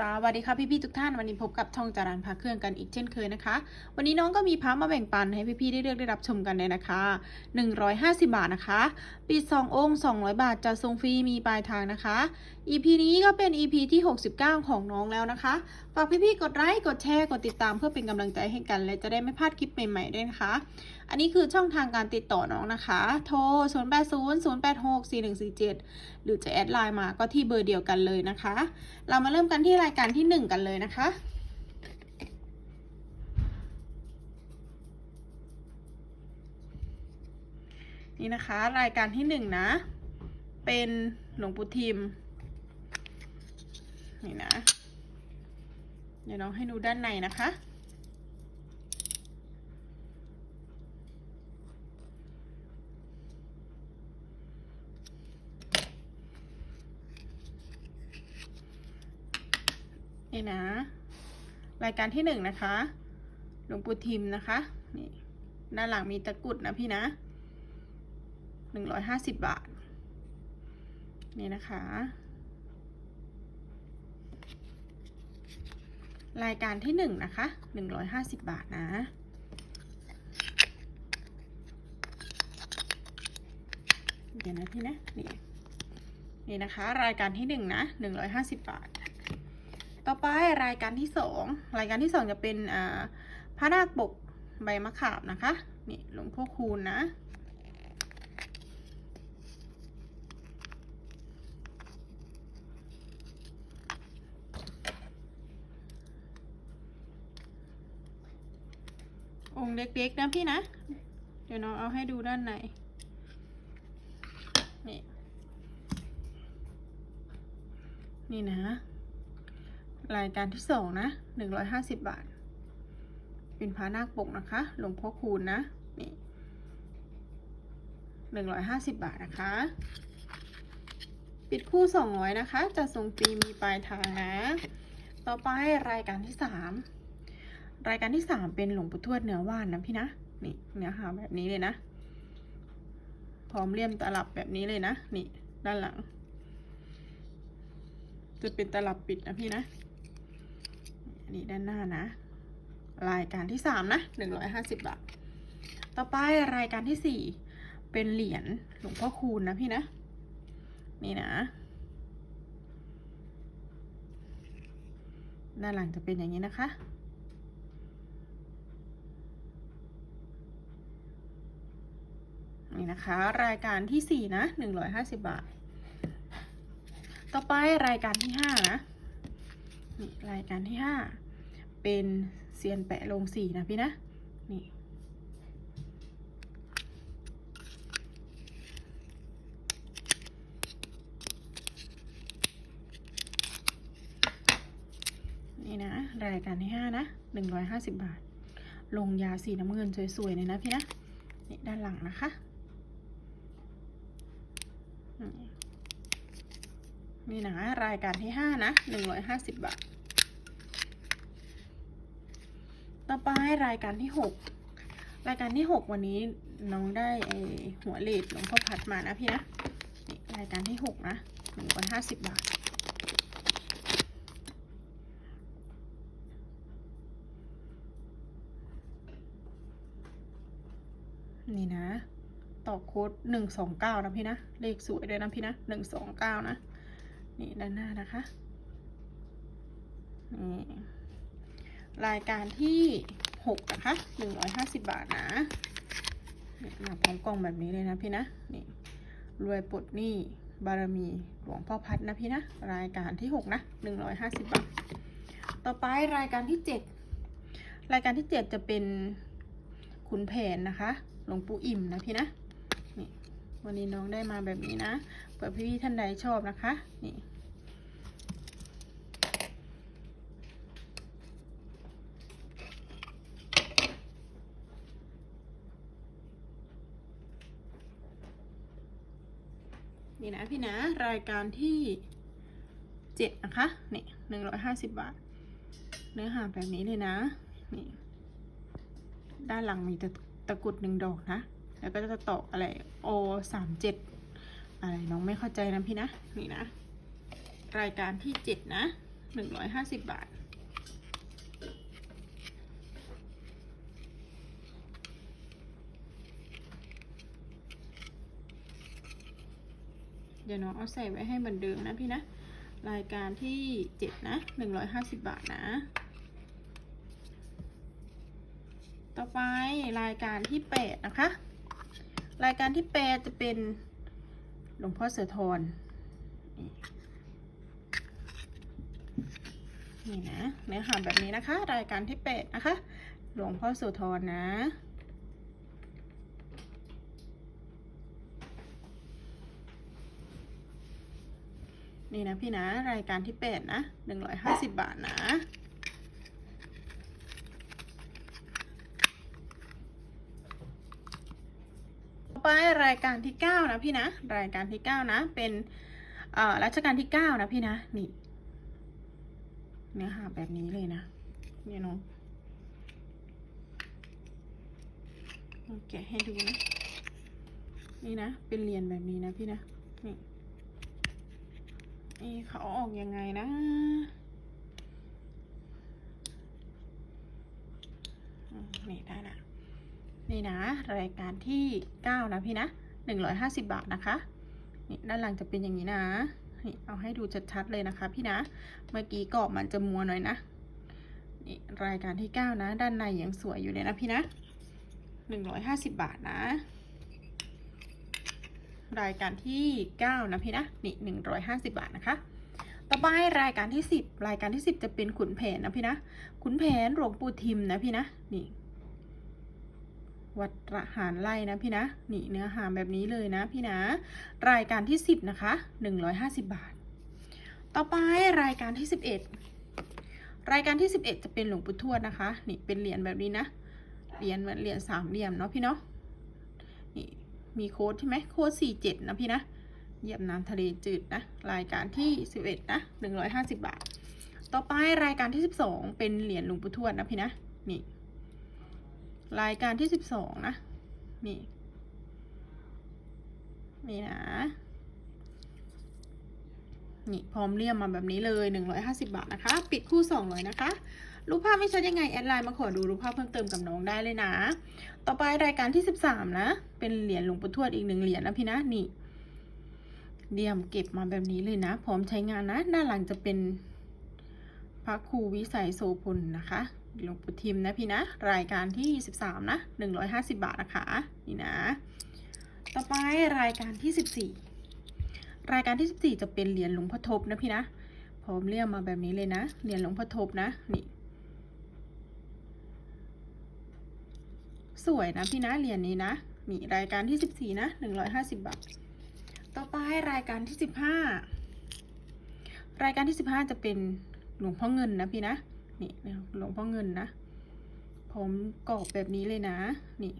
สวัสดีค่ะพี่ๆทุกท่านวันนี้พบกับช่องจารันพาเครื่องกันอีกเช่นเคยนะคะ วันนี้น้องก็มีพระมาแบ่งปันให้พี่ๆได้เลือกได้รับชมกันเลยนะคะ 150 บาทนะคะปิด2องค์ 200 บาทจะส่งฟรีมีปลายทางนะคะ EP นี้ก็เป็น EP ที่ 69 ของน้องแล้วนะคะฝากพี่ๆกดไลค์กดแชร์กดติดตามเพื่อเป็นกำลังใจให้กัน และจะได้ไม่พลาดคลิปใหม่ๆด้วยนะคะ อันนี้คือช่องทางการติดต่อน้องนะคะ โทร 0 8 0 0 8 6 4 1 4 7 หรือจะแอดไลน์มาก็ที่เบอร์เดียวกันเลยนะคะ เรามาเริ่มกันที่รายการที่ 1 กันเลยนะคะนี่นะคะรายการที่1นะ เป็นหลวงปู่ทิม นี่นะ เดี๋ยวน้องให้ดูด้านในนะคะ นี่นะ รายการที่หนึ่งนะคะ หลวงปู่ทิมนะคะ นี่ด้านหลังมีตะกรุดนะพี่นะหนึ่งร้อยห้าสิบบาท นี่นะคะ รายการที่หนึ่งนะคะหนึ่งร้อยห้าสิบบาทนะเดี๋ยวนะพี่นะ นี่ นี่นะคะ รายการที่หนึ่งนะหนึ่งร้อยห้าสิบบาท ต่อไปรายการที่สองรายการที่สองจะเป็นพระนาคปกใบมะขามนะคะ นี่หลวงพ่อคูณนะองค์เล็กๆนะพี่นะ เดี๋ยวน้องเอาให้ดูด้านใน นี่ นี่นะ รายการที่สองนะหนึ่งร้อยห้าสิบบาท เป็นพระนาคปกนะคะ หลวงพ่อคูณนะ นี่หนึ่งร้อยห้าสิบบาทนะคะ ปิดคู่สองร้อยนะคะ จะส่งฟรีมีปลายทางนะ ต่อไปรายการที่สามรายการที่สามเป็นหลวงปู่ทวดเนื้อว่านนะพี่นะ นี่เนื้อหาแบบนี้เลยนะ พร้อมเลี่ยมตลับแบบนี้เลยนะ นี่ด้านหลัง จะเป็นตลับปิดนะพี่นะ อันนี้ด้านหน้านะ รายการที่สามนะหนึ่งร้อยห้าสิบบาท ต่อไปรายการที่สี่เป็นเหรียญหลวงพ่อคูณนะพี่นะ นี่นะ ด้านหลังจะเป็นอย่างนี้นะคะนี่นะคะรายการที่สี่นะหนึ่งร้อยห้าสิบบาท ต่อไปรายการที่ห้านะ รายการที่ห้าเป็นเซียนแปะลงสีนะพี่นะนี่นี่นะรายการที่ห้านะหนึ่งร้อยห้าสิบบาท ลงยาสีน้ำเงินสวยๆเลยนะพี่นะนี่ด้านหลังนะคะนี่นี่นะรายการที่ห้านะหนึ่งร้อยห้าสิบบาท ต่อไปรายการที่หกรายการที่หกวันนี้น้องได้ไอหัวเลดหลวงพ่อพัดมานะพี่นะนี่รายการที่หกนะหนึ่งร้อยห้าสิบบาท นี่นะ ต่อโค้ดหนึ่งสองเก้านะพี่นะ เลขสวยเลยนะพี่นะหนึ่งสองเก้านะ นี่ด้านหน้านะคะ นี่ รายการที่หกนะคะหนึ่งร้อยห้าสิบบาทนะนี่มาพร้อมกล่องแบบนี้เลยนะพี่นะ นี่ รวยปลดหนี้บารมีหลวงพ่อพัดนะพี่นะ รายการที่หกนะหนึ่งร้อยห้าสิบบาท ต่อไปรายการที่เจ็ดรายการที่เจ็ดจะเป็นขุนแผนนะคะ หลวงปู่อิ่มนะพี่นะ นี่ วันนี้น้องได้มาแบบนี้นะ เผื่อพี่ๆท่านใดชอบนะคะ นี่ นี่นะพี่นะรายการที่เจ็ดนะคะนี่หนึ่งร้อยห้าสิบบาท เนื้อหาแบบนี้เลยนะนี่ด้านหลังมีตะตะกรุดหนึ่งดอกนะ แล้วก็จะตอกอะไรโอสามเจ็ดอะไรน้องไม่เข้าใจนะพี่นะนี่นะ รายการที่เจ็ดนะหนึ่งร้อยห้าสิบบาท เดี๋ยวน้องเอาใส่ไว้ให้เหมือนเดิมนะพี่นะ รายการที่เจ็ดนะหนึ่งร้อยห้าสิบบาทนะ ต่อไปรายการที่แปดนะคะ รายการที่แปดจะเป็นหลวงพ่อเสือทรนี่นี่นะเนื้อหาแบบนี้นะคะ รายการที่แปดนะคะ หลวงพ่อโสธรนะ นี่นะพี่นะรายการที่แปดนะหนึ่งร้อยห้าสิบบาทนะ ต่อไปรายการที่เก้านะพี่นะ รายการที่เก้านะ เป็นเอ่อรัชกาลที่เก้านะพี่นะ นี่เนื้อหาแบบนี้เลยนะเนี่ยน้องแกะให้ดูนะ นี่นะ เป็นเหรียญแบบนี้นะพี่นะ นี่ เขาเอาออกยังไงนะนี่ได้ละนี่นะ รายการที่เก้านะพี่นะหนึ่งร้อยห้าสิบบาทนะคะ นี่ด้านหลังจะเป็นอย่างนี้นะ นี่เอาให้ดูชัดๆเลยนะคะพี่นะ เมื่อกี้กรอบมันจะมัวหน่อยนะ นี่รายการที่เก้านะ ด้านในยังสวยอยู่เลยนะพี่นะหนึ่งร้อยห้าสิบบาทนะ รายการที่เก้านะพี่นะ นี่หนึ่งร้อยห้าสิบาทนะคะ ต่อไปรายการที่สิบรายการที่สิบจะเป็นขุนแผนนะพี่นะ ขุนแผนหลวงปู่ทิมนะพี่นะ นี่ วัดระหารไล่นะพี่นะ นี่เนื้อหาแบบนี้เลยนะพี่นะ รายการที่สิบนะคะหนึ่งร้อยห้าสิบบาท ต่อไปรายการที่สิบเอ็ดรายการที่สิบเอ็ดจะเป็นหลวงปู่ทวดนะคะ นี่เป็นเหรียญแบบนี้นะ เหรียญเหมือนเหรียญสามเหลี่ยมเนาะพี่เนาะ นี่ มีโค้ดใช่ไหมโค้ดสี่เจ็ดนะพี่นะเยี่ยบน้ำทะเลจืดนะ รายการที่สิบเอ็ดนะหนึ่งร้อยห้าสิบบาท ต่อไปรายการที่สิบสองเป็นเหรียญหลวงปู่ทวดนะพี่นะนี่ รายการที่สิบสองนะ นี่ นี่นะ นี่พร้อมเลี่ยมมาแบบนี้เลยหนึ่งร้อยห้าสิบาทนะคะ ปิดคู่สองร้อยนะคะ รูปภาพไม่ชัดยังไง แอดไลน์มาขอดูรูปภาพเพิ่มเติมกับน้องได้เลยนะ ต่อไปรายการที่สิบสามนะ เป็นเหรียญหลวงปู่ทวดอีกหนึ่งเหรียญนะพี่นะนี่ เดียมเก็บมาแบบนี้เลยนะ พร้อมใช้งานนะ ด้านหลังจะเป็นพระครูวิสัยโสพลนะคะหลวงปู่ทิมนะพี่นะ รายการที่สิบสามนะหนึ่งร้อยห้าสิบาทนะคะ นี่นะ ต่อไปรายการที่สิบสี่ รายการที่สิบสี่จะเป็นเหรียญหลวงพ่อทบนะพี่นะ พร้อมเรียกมาแบบนี้เลยนะ เหรียญหลวงพ่อทบนะ นี่ สวยนะพี่นะ เหรียญนี้นะ นี่รายการที่สิบสี่นะหนึ่งร้อยห้าสิบบาท ต่อไปรายการที่สิบห้ารายการที่สิบห้าจะเป็นหลวงพ่อเงินนะพี่นะ นี่หลวงพ่อเงินนะผมกรอบแบบนี้เลยนะ นี่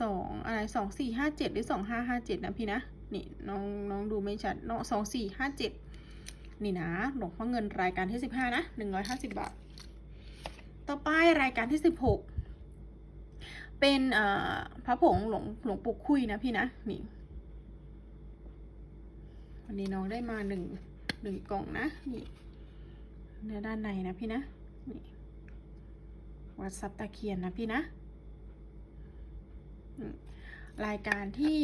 สองอะไรสองสี่ห้าเจ็ดหรือสองห้าห้าเจ็ดนะพี่นะ นี่น้องน้องดูไม่ชัดน้องสองสี่ห้าเจ็ดนี่นะหลวงพ่อเงินรายการที่สิบห้านะหนึ่งร้อยห้าสิบบาท ต่อไปรายการที่สิบหกเป็นพระผงหลวงหลวงปู่คุยนะพี่นะนี่วันนี้น้องได้มาหนึ่งหนึ่งกล่องนะนี่เนื้อด้านในนะพี่นะนี่วัดซับตะเคียนนะพี่นะรายการที่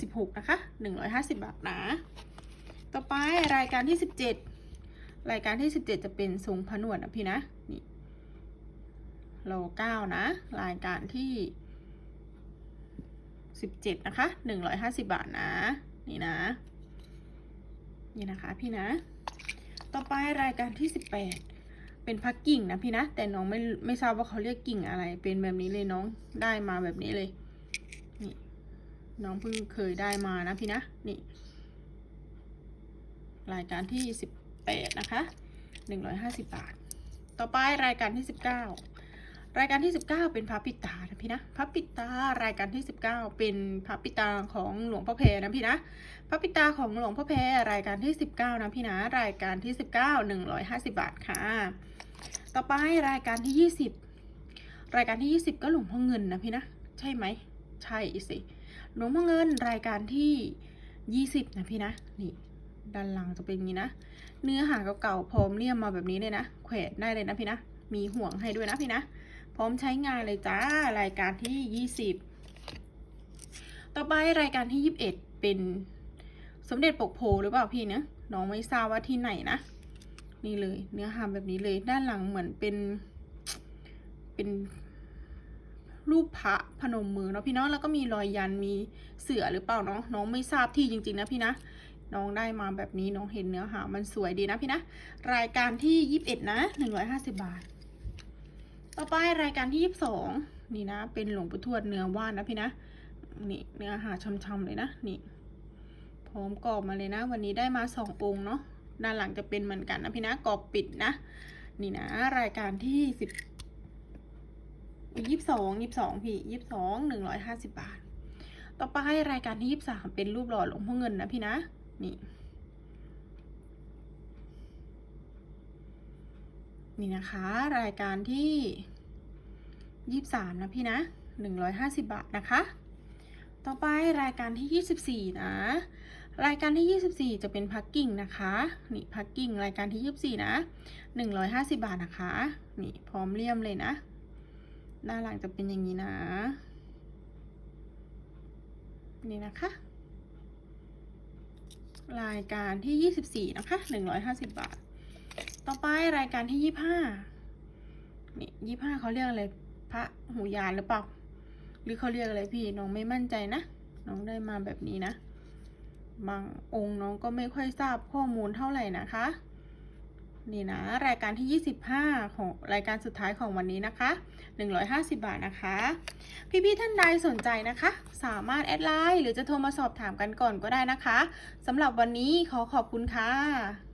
สิบหกนะคะหนึ่งร้อยห้าสิบบาทนะ ต่อไปรายการที่สิบเจ็ดรายการที่สิบเจ็ดจะเป็นทรงผนวดนะพี่นะ นี่โลเก้านะ รายการที่สิบเจ็ดนะคะหนึ่งร้อยห้าสิบบาทนะ นี่นะ นี่นะคะพี่นะ ต่อไปรายการที่สิบแปดเป็นพักกิ่งนะพี่นะ แต่น้องไม่ไม่ทราบว่าเขาเรียกกิ่งอะไร เป็นแบบนี้เลยน้องได้มาแบบนี้เลย นี่ น้องเพิ่งเคยได้มานะพี่นะ นี่ รายการที่สิบแปดนะคะหนึ่งร้อยห้าสิบบาท ต่อไปรายการที่สิบเก้ารายการที่สิบเก้าเป็นพระปิตานะพี่นะพระปิตารายการที่สิบเก้าเป็นพระปิตาของหลวงพ่อแพรนะพี่นะพระปิตาของหลวงพ่อแพรรายการที่สิบเก้านะพี่นะรายการที่สิบเก้าหนึ่งร้อยห้าสิบาทค่ะ ต่อไปรายการที่ยี่สิบรายการที่ยี่สิบก็หลวงพ่อเงินนะพี่นะ ใช่ไหมใช่สิ หลวงพ่อเงินรายการที่ยี่สิบนะพี่นะ นี่ ด้านหลังจะเป็นอย่างนี้นะ เนื้อหาเก่าๆพร้อมเลี่ยมมาแบบนี้เลยนะ แขวนได้เลยนะพี่นะ มีห่วงให้ด้วยนะพี่นะ พร้อมใช้งานเลยจ้ารายการที่ 20 ต่อไปรายการที่ 21 เป็นสมเด็จปกโพหรือเปล่าพี่เนะน้องไม่ทราบว่าที่ไหนนะ นี่เลย เนื้อหาแบบนี้เลยด้านหลังเหมือนเป็นเป็น รูปพระพนมมือเนาะพี่เนาะแล้วก็มีรอยยันมีเสือหรือเปล่าเนาะน้องไม่ทราบที่จริง ๆ นะพี่นะน้องได้มาแบบนี้น้องเห็นเนื้อหามันสวยดีนะพี่นะ รายการที่ยี่สิบเอ็ดนะหนึ่งร้อยห้าสิบาท ต่อไปรายการที่ยี่สิบสองนี่นะ เป็นหลวงปู่ทวดเนื้อว่านนะพี่นะนี่เนื้อหาช่ำๆเลยนะนี่พร้อมกรอบมาเลยนะ วันนี้ได้มาสององค์เนาะด้านหลังจะเป็นเหมือนกันนะพี่นะกรอบปิดนะ นี่นะ รายการที่สิบ ยี่สิบสองยี่สิบสองพี่ยี่สิบสองหนึ่งร้อยห้าสิบบาท ต่อไปรายการที่ยี่สิบสามเป็นรูปหล่อหลวงพ่อเงินนะพี่นะ นี่ นี่นะคะ รายการที่ยี่สามนะพี่นะหนึ่งร้อยห้าสิบาทนะคะ ต่อไปรายการที่ยี่สิบสี่นะ รายการที่ยี่สิบสี่จะเป็นพักกิ้งนะคะ นี่พักกิ้งรายการที่ยี่สิบสี่นะหนึ่งร้อยห้าสิบาทนะคะ นี่พร้อมเลี่ยมเลยนะ ด้านหลังจะเป็นอย่างนี้นะ นี่นะคะ รายการที่ยี่สิบสี่นะคะหนึ่งร้อยห้าสิบบาท ต่อไปรายการที่ยี่ห้านี่ยี่ห้าเขาเรียกอะไร พระหูยานหรือเปล่า หรือเขาเรียกอะไรพี่ น้องไม่มั่นใจนะ น้องได้มาแบบนี้นะ บางองค์น้องก็ไม่ค่อยทราบข้อมูลเท่าไหร่นะคะ นี่นะ รายการที่ 25 ของรายการสุดท้ายของวันนี้นะคะ 150 บาทนะคะ พี่ๆท่านใดสนใจนะคะ สามารถแอดไลน์หรือจะโทรมาสอบถามกันก่อนก็ได้นะคะสำหรับวันนี้ขอขอบคุณค่ะ